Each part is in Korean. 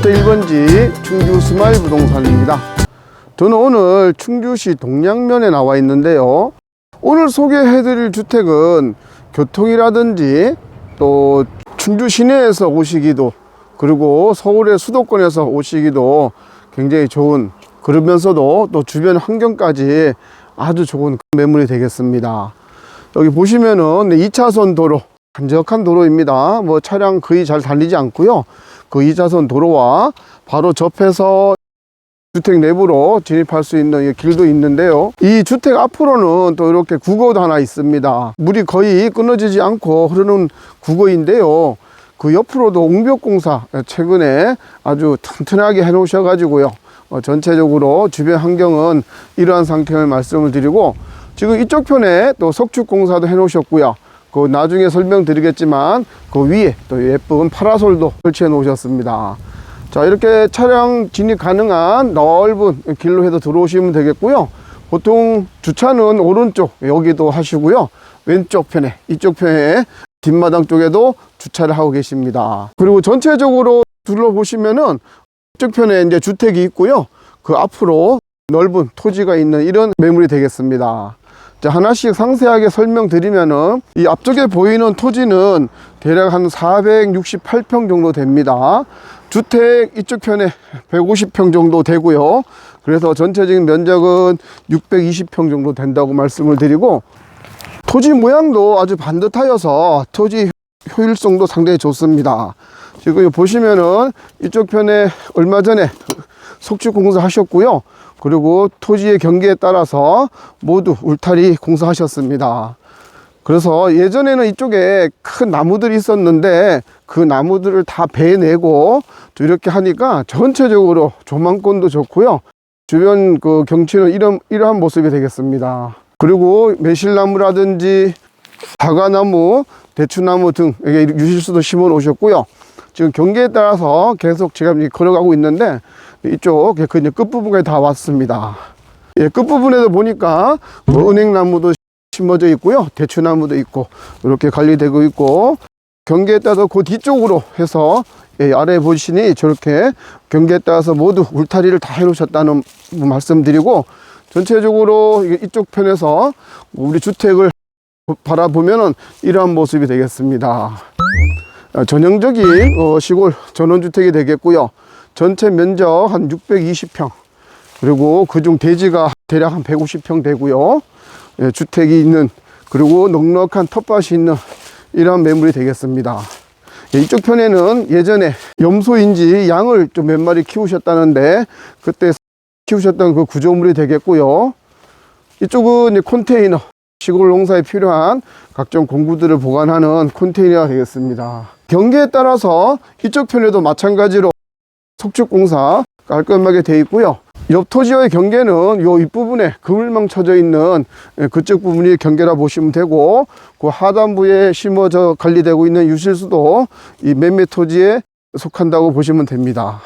주택 1번지 충주 스마일 부동산입니다. 저는 오늘 충주시 동양면에 나와 있는데요. 오늘 소개해 드릴 주택은 교통이라든지 또 충주 시내에서 오시기도 그리고 서울의 수도권에서 오시기도 굉장히 좋은 그러면서도 또 주변 환경까지 아주 좋은 매물이 되겠습니다. 여기 보시면은 2차선 도로 한적한 도로입니다. 뭐 차량 거의 잘 달리지 않고요. 그 2차선 도로와 바로 접해서 주택 내부로 진입할 수 있는 이 길도 있는데요. 이 주택 앞으로는 또 이렇게 국어도 하나 있습니다. 물이 거의 끊어지지 않고 흐르는 국어인데요. 그 옆으로도 옹벽공사 최근에 아주 튼튼하게 해 놓으셔 가지고요. 어, 전체적으로 주변 환경은 이러한 상태를 말씀을 드리고 지금 이쪽 편에 또 석축공사도 해 놓으셨고요. 그 나중에 설명드리겠지만 그 위에 또 예쁜 파라솔도 설치해 놓으셨습니다. 자 이렇게 차량 진입 가능한 넓은 길로 해서 들어오시면 되겠고요. 보통 주차는 오른쪽 여기도 하시고요. 왼쪽 편에 이쪽 편에 뒷마당 쪽에도 주차를 하고 계십니다. 그리고 전체적으로 둘러보시면은 이쪽 편에 이제 주택이 있고요. 그 앞으로 넓은 토지가 있는 이런 매물이 되겠습니다. 자, 하나씩 상세하게 설명드리면은 이 앞쪽에 보이는 토지는 대략 한 468평 정도 됩니다. 주택 이쪽 편에 150평 정도 되고요. 그래서 전체적인 면적은 620평 정도 된다고 말씀을 드리고 토지 모양도 아주 반듯하여서 토지 효율성도 상당히 좋습니다. 지금 보시면은 이쪽 편에 얼마 전에 석축 공사 하셨고요. 그리고 토지의 경계에 따라서 모두 울타리 공사하셨습니다. 그래서 예전에는 이쪽에 큰 나무들이 있었는데 그 나무들을 다 베내고 또 이렇게 하니까 전체적으로 조망권도 좋고요. 주변 그 경치는 이런, 이러한 모습이 되겠습니다. 그리고 매실나무라든지 사과나무, 대추나무 등 여기 유실수도 심어 놓으셨고요. 지금 경계에 따라서 계속 제가 걸어가고 있는데 이쪽 그 이제 끝부분까지 다 왔습니다. 예, 끝부분에도 보니까 뭐 은행나무도 심어져 있고요. 대추나무도 있고 이렇게 관리되고 있고 경계에 따라서 그 뒤쪽으로 해서 예, 아래 보시니 저렇게 경계에 따라서 모두 울타리를 다 해놓으셨다는 말씀드리고 전체적으로 이쪽 편에서 우리 주택을 바라보면은 이러한 모습이 되겠습니다. 어, 전형적인 어, 시골 전원주택이 되겠고요. 전체 면적 한 620평 그리고 그중 대지가 대략 한 150평 되고요. 예, 주택이 있는 그리고 넉넉한 텃밭이 있는 이러한 매물이 되겠습니다. 예, 이쪽 편에는 예전에 염소인지 양을 좀 몇 마리 키우셨다는데 그때 키우셨던 그 구조물이 되겠고요. 이쪽은 이제 컨테이너 시골 농사에 필요한 각종 공구들을 보관하는 컨테이너가 되겠습니다. 경계에 따라서 이쪽 편에도 마찬가지로 석축공사 깔끔하게 되어 있고요. 옆 토지와의 경계는 요 윗부분에 그물망 쳐져 있는 예, 그쪽 부분이 경계라 보시면 되고 그 하단부에 심어져 관리되고 있는 유실수도 이 매매 토지에 속한다고 보시면 됩니다.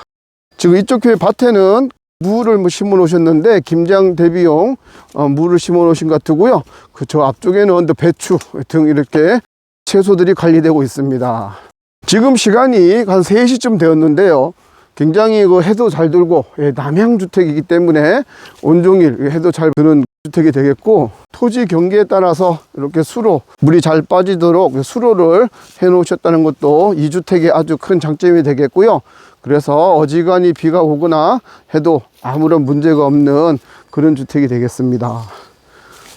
지금 이쪽 교회 밭에는 무를 뭐 심어 놓으셨는데 김장 대비용 어, 무를 심어 놓으신 것 같고요. 그 저 앞쪽에는 또 배추 등 이렇게 채소들이 관리되고 있습니다. 지금 시간이 한 3시쯤 되었는데요. 굉장히 그 해도 잘 들고 예, 남향주택이기 때문에 온종일 해도 잘 드는 주택이 되겠고 토지 경계에 따라서 이렇게 수로 물이 잘 빠지도록 수로를 해 놓으셨다는 것도 이 주택의 아주 큰 장점이 되겠고요. 그래서 어지간히 비가 오거나 해도 아무런 문제가 없는 그런 주택이 되겠습니다.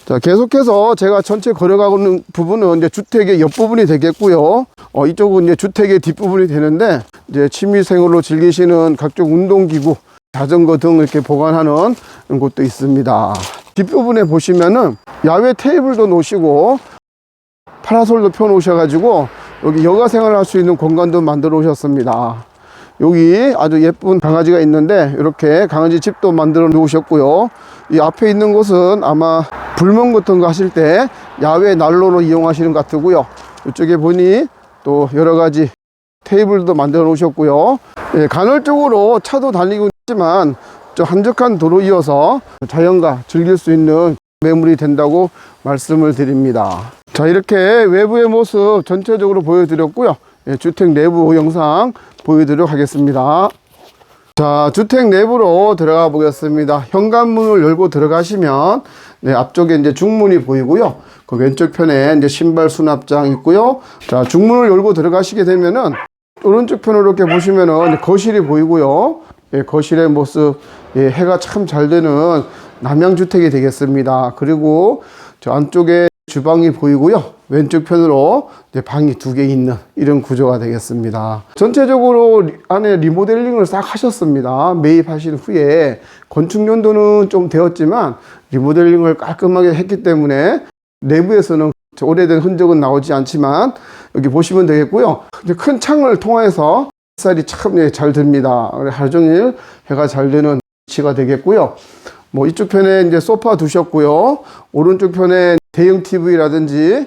자, 계속해서 제가 전체 걸어가는 부분은 이제 주택의 옆부분이 되겠고요. 어, 이쪽은 이제 주택의 뒷부분이 되는데, 이제 취미생활로 즐기시는 각종 운동기구, 자전거 등 이렇게 보관하는 곳도 있습니다. 뒷부분에 보시면은 야외 테이블도 놓으시고, 파라솔도 펴 놓으셔가지고, 여기 여가 생활을 할수 있는 공간도 만들어 오셨습니다. 여기 아주 예쁜 강아지가 있는데 이렇게 강아지 집도 만들어 놓으셨고요 이 앞에 있는 곳은 아마 불멍 같은 거 하실 때 야외 난로로 이용하시는 것 같고요. 이쪽에 보니 또 여러 가지 테이블도 만들어 놓으셨고요. 예, 간헐적으로 차도 달리고 있지만 좀 한적한 도로 이어서 자연과 즐길 수 있는 매물이 된다고 말씀을 드립니다. 자 이렇게 외부의 모습 전체적으로 보여드렸고요. 예, 주택 내부 영상 보여드리도록 하겠습니다. 자, 주택 내부로 들어가 보겠습니다. 현관문을 열고 들어가시면, 네, 앞쪽에 이제 중문이 보이고요. 그 왼쪽 편에 이제 신발 수납장 있고요. 자, 중문을 열고 들어가시게 되면은, 오른쪽 편으로 이렇게 보시면은 거실이 보이고요. 예, 거실의 모습, 예, 해가 참 잘 되는 남양주택이 되겠습니다. 그리고 저 안쪽에 주방이 보이고요. 왼쪽 편으로 방이 두 개 있는 이런 구조가 되겠습니다. 전체적으로 리- 안에 리모델링을 싹 하셨습니다. 매입하신 후에 건축 연도는 좀 되었지만 리모델링을 깔끔하게 했기 때문에 내부에서는 저 오래된 흔적은 나오지 않지만 여기 보시면 되겠고요. 큰 창을 통해서 햇살이 참 예, 잘 듭니다. 하루 종일 해가 잘 되는 위치가 되겠고요. 뭐 이쪽 편에 이제 소파 두셨고요. 오른쪽 편에 대형 TV라든지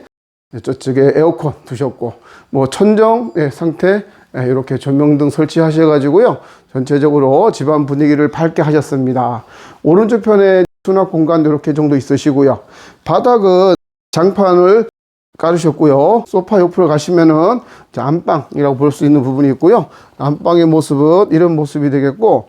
저쪽에 에어컨 두셨고 뭐 천정 예, 상태 예, 이렇게 조명등 설치하셔 가지고요. 전체적으로 집안 분위기를 밝게 하셨습니다. 오른쪽 편에 수납 공간 이렇게 정도 있으시고요. 바닥은 장판을 깔으셨고요. 소파 옆으로 가시면은 안방이라고 볼 수 있는 부분이 있고요. 안방의 모습은 이런 모습이 되겠고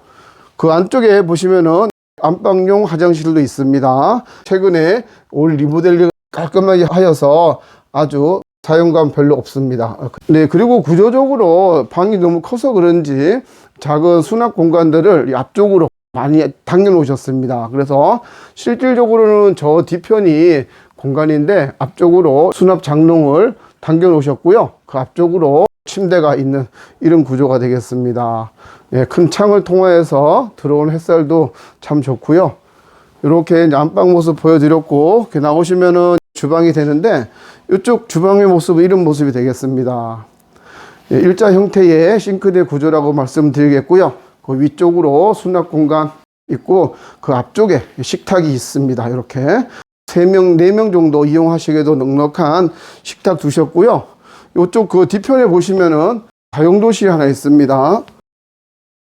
그 안쪽에 보시면은 안방용 화장실도 있습니다. 최근에 올 리모델링 깔끔하게 하여서 아주 사용감 별로 없습니다. 네, 그리고 구조적으로 방이 너무 커서 그런지 작은 수납 공간들을 이 앞쪽으로 많이 당겨 놓으셨습니다. 그래서 실질적으로는 저 뒤편이 공간인데 앞쪽으로 수납 장롱을 당겨 놓으셨고요. 그 앞쪽으로 침대가 있는 이런 구조가 되겠습니다. 예, 큰 창을 통해서 들어온 햇살도 참 좋고요. 이렇게 안방 모습 보여드렸고 나오시면은 주방이 되는데 이쪽 주방의 모습은 이런 모습이 되겠습니다. 예, 일자 형태의 싱크대 구조라고 말씀드리겠고요. 그 위쪽으로 수납 공간 있고 그 앞쪽에 식탁이 있습니다. 이렇게 세 명, 네명 정도 이용하시기에도 넉넉한 식탁 두셨고요. 이쪽 그 뒤편에 보시면은 다용도실이 하나 있습니다.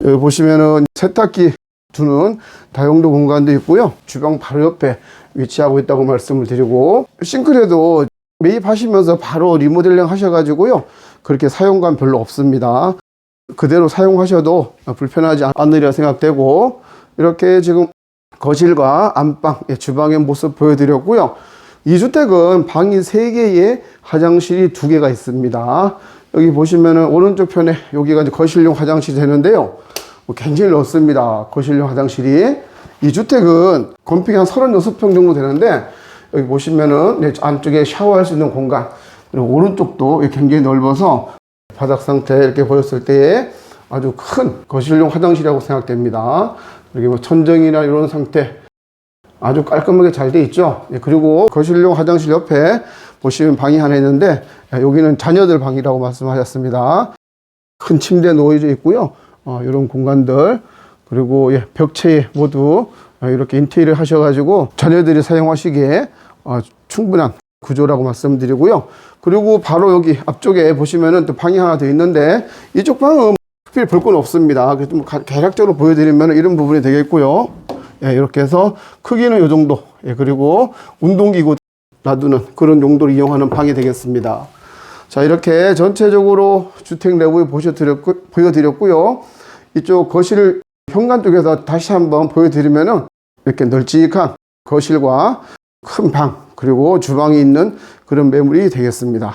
여기 보시면은 세탁기 두는 다용도 공간도 있고요. 주방 바로 옆에 위치하고 있다고 말씀을 드리고 싱크대도 매입하시면서 바로 리모델링 하셔가지고요. 그렇게 사용감 별로 없습니다. 그대로 사용하셔도 불편하지 않으리라 생각되고 이렇게 지금 거실과 안방, 예, 주방의 모습 보여드렸고요. 이 주택은 방이 3개에 화장실이 2개가 있습니다. 여기 보시면은 오른쪽 편에 여기가 이제 거실용 화장실이 되는데요. 뭐 굉장히 넓습니다. 거실용 화장실이. 이 주택은 건평이 한 36평 정도 되는데 여기 보시면은 네, 안쪽에 샤워할 수 있는 공간 그리고 오른쪽도 굉장히 넓어서 바닥 상태 이렇게 보였을 때에 아주 큰 거실용 화장실이라고 생각됩니다. 이렇게 뭐 천정이나 이런 상태 아주 깔끔하게 잘 돼 있죠. 예, 그리고 거실용 화장실 옆에 보시면 방이 하나 있는데 예, 여기는 자녀들 방이라고 말씀하셨습니다. 큰 침대 놓여져 있고요. 어, 이런 공간들 그리고 예, 벽체에 모두 어, 이렇게 인테리어 하셔가지고 자녀들이 사용하시기에 어, 충분한 구조라고 말씀드리고요. 그리고 바로 여기 앞쪽에 보시면은 또 방이 하나 더 있는데 이쪽 방은 특별히 볼 건 없습니다. 그래서 뭐 가- 대략적으로 보여드리면 이런 부분이 되겠고요. 예, 이렇게 해서 크기는 이 정도. 예, 그리고 운동기구 놔두는 그런 용도로 이용하는 방이 되겠습니다. 자, 이렇게 전체적으로 주택 내부에 보셔드렸고, 보여드렸고요. 이쪽 거실 현관 쪽에서 다시 한번 보여드리면은 이렇게 널찍한 거실과 큰 방, 그리고 주방이 있는 그런 매물이 되겠습니다.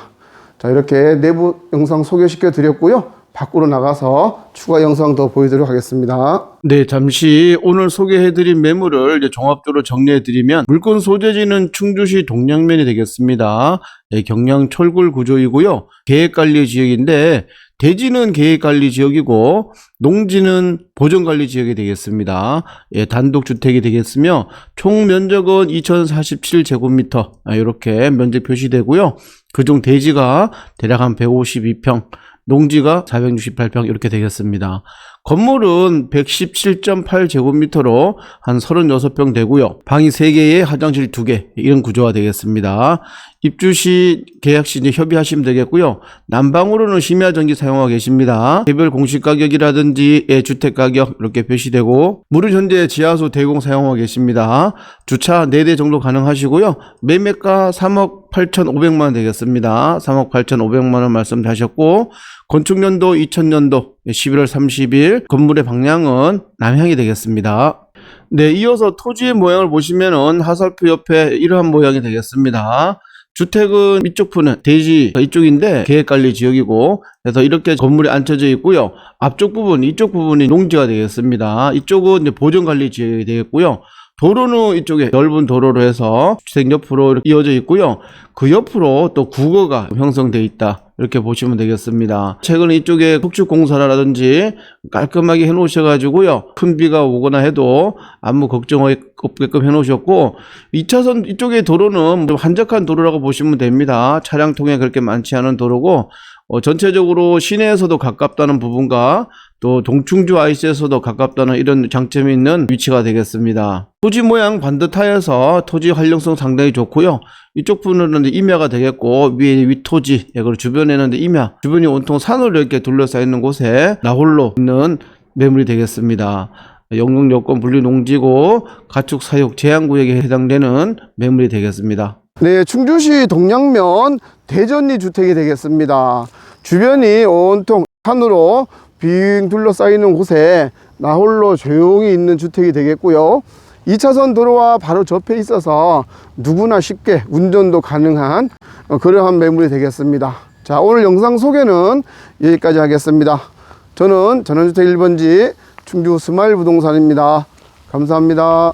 자, 이렇게 내부 영상 소개시켜 드렸고요. 밖으로 나가서 추가 영상 더 보여드리도록 하겠습니다. 네, 잠시 오늘 소개해드린 매물을 이제 종합적으로 정리해드리면 물건 소재지는 충주시 동양면이 되겠습니다. 네, 경량 철골 구조이고요. 계획관리 지역인데 대지는 계획관리 지역이고 농지는 보존관리 지역이 되겠습니다. 예, 단독주택이 되겠으며 총 면적은 2047제곱미터 이렇게 면적 표시되고요. 그중 대지가 대략 한 152평, 농지가 468평 이렇게 되겠습니다. 건물은 117.8제곱미터로 한 36평 되고요. 방이 3개에 화장실 2개 이런 구조가 되겠습니다. 입주 시 계약 시 이제 협의하시면 되겠고요. 난방으로는 심야 전기 사용하고 계십니다. 개별 공시 가격이라든지 예, 주택 가격 이렇게 표시되고 물은 현재 지하수 대공 사용하고 계십니다. 주차 4대 정도 가능하시고요. 매매가 3억 8,500만 원 되겠습니다. 3억 8,500만 원 말씀하셨고 건축년도 2000년도 11월 30일 건물의 방향은 남향이 되겠습니다. 네, 이어서 토지의 모양을 보시면은 하살표 옆에 이러한 모양이 되겠습니다. 주택은 이쪽 부는 대지 이쪽인데 계획관리 지역이고 그래서 이렇게 건물이 앉혀져 있고요. 앞쪽 부분 이쪽 부분이 농지가 되겠습니다. 이쪽은 보존관리 지역이 되겠고요. 도로는 이쪽에 넓은 도로로 해서 주택 옆으로 이어져 있고요. 그 옆으로 또 국어가 형성되어 있다. 이렇게 보시면 되겠습니다. 최근에 이쪽에 국축공사라든지 깔끔하게 해놓으셔가지고요. 큰 비가 오거나 해도 아무 걱정 없게끔 해놓으셨고 2차선 이쪽의 도로는 좀 한적한 도로라고 보시면 됩니다. 차량 통해 그렇게 많지 않은 도로고 어, 전체적으로 시내에서도 가깝다는 부분과 또 동충주 IC에서도 가깝다는 이런 장점이 있는 위치가 되겠습니다. 토지 모양 반듯하여서 토지 활용성 상당히 좋고요. 이쪽 부분은 임야가 되겠고 위에 위토지 예, 그리고 주변에는 임야 주변이 온통 산으로 이렇게 둘러싸여 있는 곳에 나홀로 있는 매물이 되겠습니다. 영농 여건 분류 농지고 가축 사육 제한 구역에 해당되는 매물이 되겠습니다. 네, 충주시 동양면 대전리 주택이 되겠습니다. 주변이 온통 산으로 빙 둘러싸이는 곳에 나홀로 조용히 있는 주택이 되겠고요. 2차선 도로와 바로 접해 있어서 누구나 쉽게 운전도 가능한 어, 그러한 매물이 되겠습니다. 자, 오늘 영상 소개는 여기까지 하겠습니다. 저는 전원주택 1번지 충주 스마일 부동산입니다. 감사합니다.